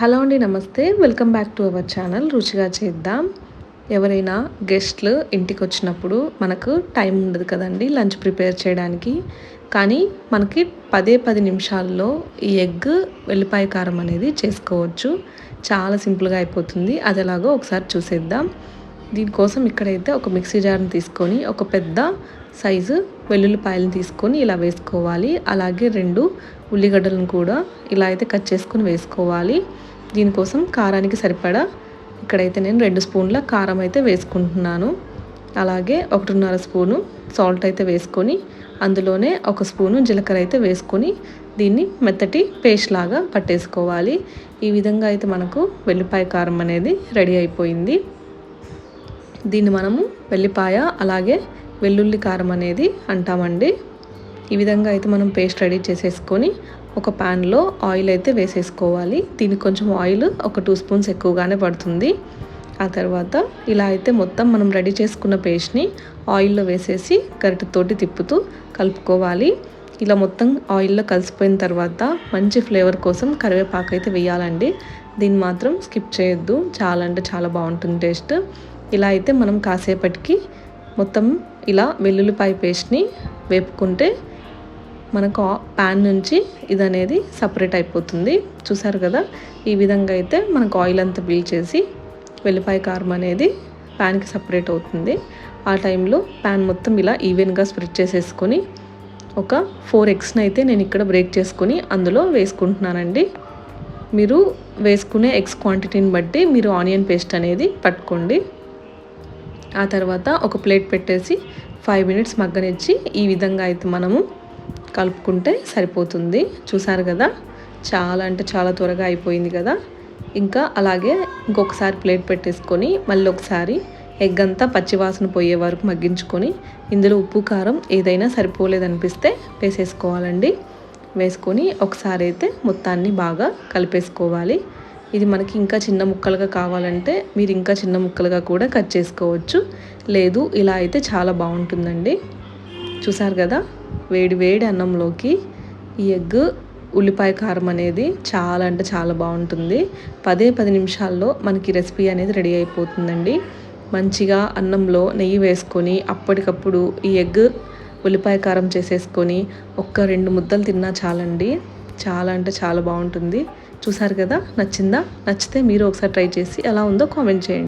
Hello అండి నమస్తే. Welcome back to our channel. రుచిగా చేద్దాం. ఎవరైనా గెస్ట్లు ఇంటికి వచ్చినప్పుడు మనకు టైం ఉండదు కదండి లంచ్ ప్రిపేర్ చేయడానికి. కానీ మనకి పదే పది నిమిషాల్లో ఈ ఎగ్ వెల్లిపాయ కారం అనేది చేసుకోవచ్చు. చాలా సింపుల్గా అయిపోతుంది. అది ఎలాగో ఒకసారి చూసేద్దాం. దీనికోసం ఇక్కడైతే ఒక మిక్సీ జార్ని తీసుకొని ఒక పెద్ద సైజు వెల్లుల్లిపాయలను తీసుకొని ఇలా వేసుకోవాలి. అలాగే రెండు ఉల్లిగడ్డలను కూడా ఇలా అయితే కట్ చేసుకొని వేసుకోవాలి. దీనికోసం కారానికి సరిపడా ఇక్కడైతే నేను రెండు స్పూన్ల కారం అయితే వేసుకుంటున్నాను. అలాగే ఒకటిన్నర స్పూను సాల్ట్ అయితే వేసుకొని అందులోనే ఒక స్పూను జీలకర్ర అయితే వేసుకొని దీన్ని మెత్తటి పేస్ట్ లాగా పట్టేసుకోవాలి. ఈ విధంగా అయితే మనకు వెల్లిపాయ కారం అనేది రెడీ అయిపోయింది. దీన్ని మనము వెల్లిపాయ అలాగే వెల్లుల్లి కారం అనేది అంటామండి. ఈ విధంగా అయితే మనం పేస్ట్ రెడీ చేసేసుకొని ఒక ప్యాన్లో ఆయిల్ అయితే వేసేసుకోవాలి. దీనికి కొంచెం ఆయిల్ ఒక టూ స్పూన్స్ ఎక్కువగానే పడుతుంది. ఆ తర్వాత ఇలా అయితే మొత్తం మనం రెడీ చేసుకున్న పేస్ట్ని ఆయిల్లో వేసేసి గరిటతోటి తిప్పుతూ కలుపుకోవాలి. ఇలా మొత్తం ఆయిల్లో కలిసిపోయిన తర్వాత మంచి ఫ్లేవర్ కోసం కరివేపాకు అయితే వేయాలండి. దీన్ని మాత్రం స్కిప్ చేయొద్దు. చాలా అంటే చాలా బాగుంటుంది టేస్ట్. ఇలా అయితే మనం కాసేపటికి మొత్తం ఇలా వెల్లుల్లిపాయ పేస్ట్ని వేపుకుంటే మనకు ప్యాన్ నుంచి ఇది అనేది సపరేట్ అయిపోతుంది. చూసారు కదా? ఈ విధంగా అయితే మనకు ఆయిల్ అంతా బిల్ చేసి వెల్లిపాయ కారం అనేది ప్యాన్కి సపరేట్ అవుతుంది. ఆ టైంలో ప్యాన్ మొత్తం ఇలా ఈవెన్గా స్ప్రెడ్ చేసేసుకొని ఒక ఫోర్ ఎగ్స్ని అయితే నేను ఇక్కడ బ్రేక్ చేసుకొని అందులో వేసుకుంటున్నానండి. మీరు వేసుకునే ఎగ్స్ క్వాంటిటీని బట్టి మీరు ఆనియన్ పేస్ట్ అనేది పట్టుకోండి. ఆ తర్వాత ఒక ప్లేట్ పెట్టేసి ఫైవ్ మినిట్స్ మగ్గనిచ్చి ఈ విధంగా అయితే మనము కలుపుకుంటే సరిపోతుంది. చూసారు కదా? చాలా అంటే చాలా త్వరగా అయిపోయింది కదా? ఇంకా అలాగే ఇంకొకసారి ప్లేట్ పెట్టేసుకొని మళ్ళీ ఒకసారి ఎగ్ అంతా పచ్చివాసన పోయే వరకు మగ్గించుకొని ఇందులో ఉప్పు కారం ఏదైనా సరిపోలేదనిపిస్తే వేసేసుకోవాలండి. వేసుకొని ఒకసారి అయితే మొత్తాన్ని బాగా కలిపేసుకోవాలి. ఇది మనకి ఇంకా చిన్న ముక్కలుగా కావాలంటే మీరు ఇంకా చిన్న ముక్కలుగా కూడా కట్ చేసుకోవచ్చు. లేదు ఇలా అయితే చాలా బాగుంటుందండి. చూసారు కదా? వేడి వేడి అన్నంలోకి ఈ ఎగ్ ఉల్లిపాయ కారం అనేది చాలా అంటే చాలా బాగుంటుంది. పదే పది నిమిషాల్లో మనకి రెసిపీ అనేది రెడీ అయిపోతుందండి. మంచిగా అన్నంలో నెయ్యి వేసుకొని అప్పటికప్పుడు ఈ ఎగ్ ఉల్లిపాయ కారం చేసేసుకొని ఒక్క రెండు ముద్దలు తిన్నా చాలండి. చాలా అంటే చాలా బాగుంటుంది. చూసారు కదా? నచ్చిందా? నచ్చితే మీరు ఒకసారి ట్రై చేసి ఎలా ఉందో కామెంట్ చేయండి.